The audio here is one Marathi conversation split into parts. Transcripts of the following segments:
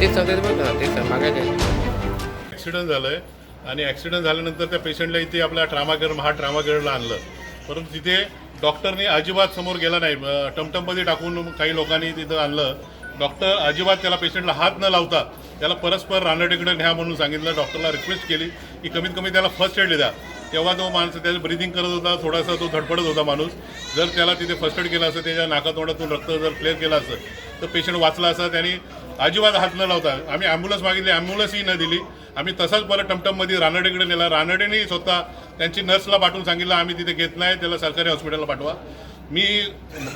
तेच ते बघ ना तेच मागायचं ॲक्सिडंट झालं आहे आणि ॲक्सिडंट झाल्यानंतर त्या पेशंटला इथे आपल्या ट्रामाकेअर महा ट्रामाकेअरला आणलं. परंतु तिथे डॉक्टरनी अजिबात समोर गेला नाही. टमटममध्ये टाकून काही लोकांनी तिथं आणलं. डॉक्टर अजिबात त्याला पेशंटला हात न लावता त्याला परस्पर रानडेकडे न्या म्हणून सांगितलं. डॉक्टरला रिक्वेस्ट केली की कमीत कमी त्याला फर्स्ट एड द्या. तेव्हा तो माणूस त्याचं ब्रिदिंग करत होता थोडासा तो धडपडत होता माणूस. जर त्याला तिथे फर्स्ट एड केला असतं त्याच्या नाकातोंडातून रक्त जर क्लिअर केलं असतं तर पेशंट वाचला असता. त्याने अजिबात हात न लावता. आम्ही ॲम्ब्युलन्स मागितली ॲम्ब्युलन्सही न दिली. आम्ही तसाच परत टमटममध्ये रानडेकडे नेला. रानडेनेही स्वतः त्यांची नर्सला पाठवून सांगितलं आम्ही तिथे घेत नाही त्याला सरकारी हॉस्पिटलला पाठवा. मी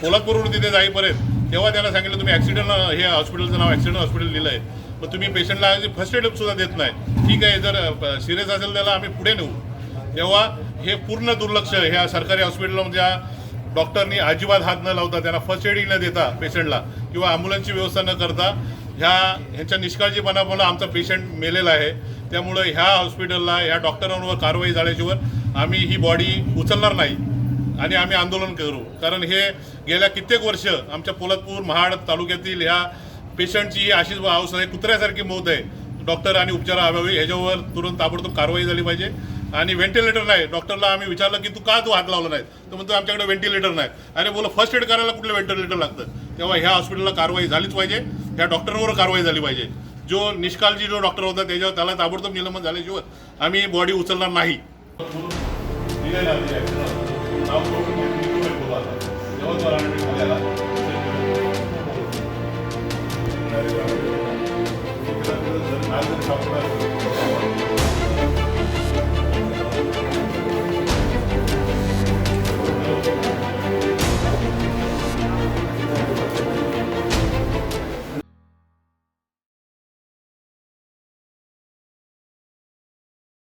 कोल्हापूरवरून तिथे जाईपर्यंत तेव्हा त्यांना सांगितलं तुम्ही ॲक्सिडेंट हे हॉस्पिटलचं नाव ॲक्सिडेंट हॉस्पिटल लिहिलं आहे मग तुम्ही पेशंटला फर्स्ट एड सुद्धा देत नाही. ठीक आहे जर सिरियस असेल त्याला आम्ही पुढे नेऊ. तेव्हा हे पूर्ण दुर्लक्ष ह्या सरकारी हॉस्पिटलमध्ये ज्या डॉक्टरनी अजिबात हात न लावता त्यांना फर्स्ट एडही न देता पेशंटला किंवा ॲम्ब्युलन्सची व्यवस्था न करता ह्या ह्याच्या निष्काळजीपणामुळं आमचा पेशंट मेलेला आहे. त्यामुळं ह्या हॉस्पिटलला ह्या डॉक्टरांवर कारवाई झाल्याशिवाय आम्ही ही बॉडी उचलणार नाही आणि आम्ही आंदोलन करू. कारण हे गेल्या कित्येक वर्ष आमच्या पोलादपूर महाड तालुक्यातील ह्या पेशंटची ही अशीच अवस्था आहे. कुत्र्यासारखी मौत आहे. डॉक्टर आणि उपचाराअभावी ह्याच्यावर तुरंत ताबडतोब कारवाई झाली पाहिजे. आणि व्हेंटिलेटर नाही. डॉक्टरला आम्ही विचारलं की तू का तू हात लावला नाही तो म्हणतो आमच्याकडे व्हेंटिलेटर नाही. अरे बोला फर्स्ट एड करायला कुठलं व्हेंटिलेटर लागतं? तेव्हा ह्या हॉस्पिटलला कारवाई झालीच पाहिजे. त्या डॉक्टरवर कारवाई झाली पाहिजे. जो निष्काळजी जो डॉक्टर होता त्याच्यावर त्याला ताबडतोब निलंबन झाल्याशिवाय आम्ही बॉडी उचलणार नाही.